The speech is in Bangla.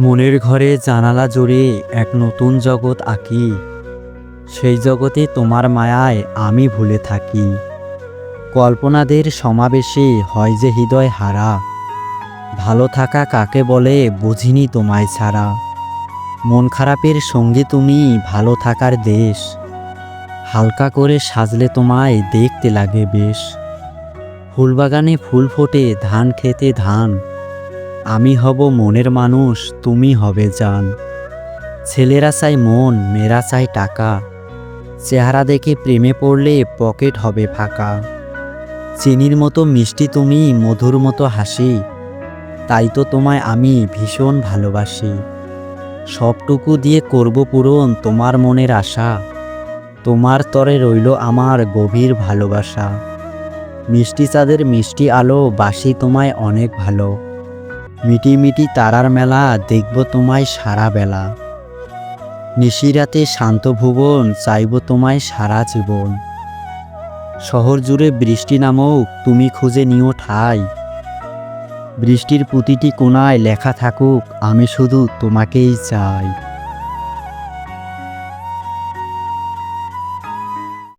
মনের ঘরে জানালা জুড়ে এক নতুন জগৎ আঁকি। সেই জগতে তোমার মায়ায় আমি ভুলে থাকি। কল্পনাদের সমাবেশে হয় যে হৃদয় হারা। ভালো থাকা কাকে বলে বুঝিনি তোমায় ছাড়া। মন খারাপের সঙ্গে তুমি ভালো থাকার দেশ। হালকা করে সাজলে তোমায় দেখতে লাগে বেশ। ফুলবাগানে ফুল ফোটে ধান খেতে ধান। আমি হব মনের মানুষ, তুমি হবে জান। ছেলেরা চাই মন, মেয়েরা চাই টাকা। চেহারা দেখে প্রেমে পড়লে পকেট হবে ফাঁকা। চিনির মতো মিষ্টি তুমি, মধুর মতো হাসি। তাই তো তোমায় আমি ভীষণ ভালোবাসি। সবটুকু দিয়ে করব পূরণ তোমার মনের আশা। তোমার তরে রইল আমার গভীর ভালোবাসা। মিষ্টি চাঁদের মিষ্টি আলো, বাসি তোমায় অনেক ভালো। মিটি মিটি তারার মেলা, দেখব তোমায় সারা বেলা। নিশিরাতে শান্ত ভুবন, চাইব তোমায় সারা জীবন। শহর জুড়ে বৃষ্টি নামক, তুমি খুঁজে নিও ঠাই। বৃষ্টির প্রতিটি কোনায় লেখা থাকুক, আমি শুধু তোমাকেই চাই।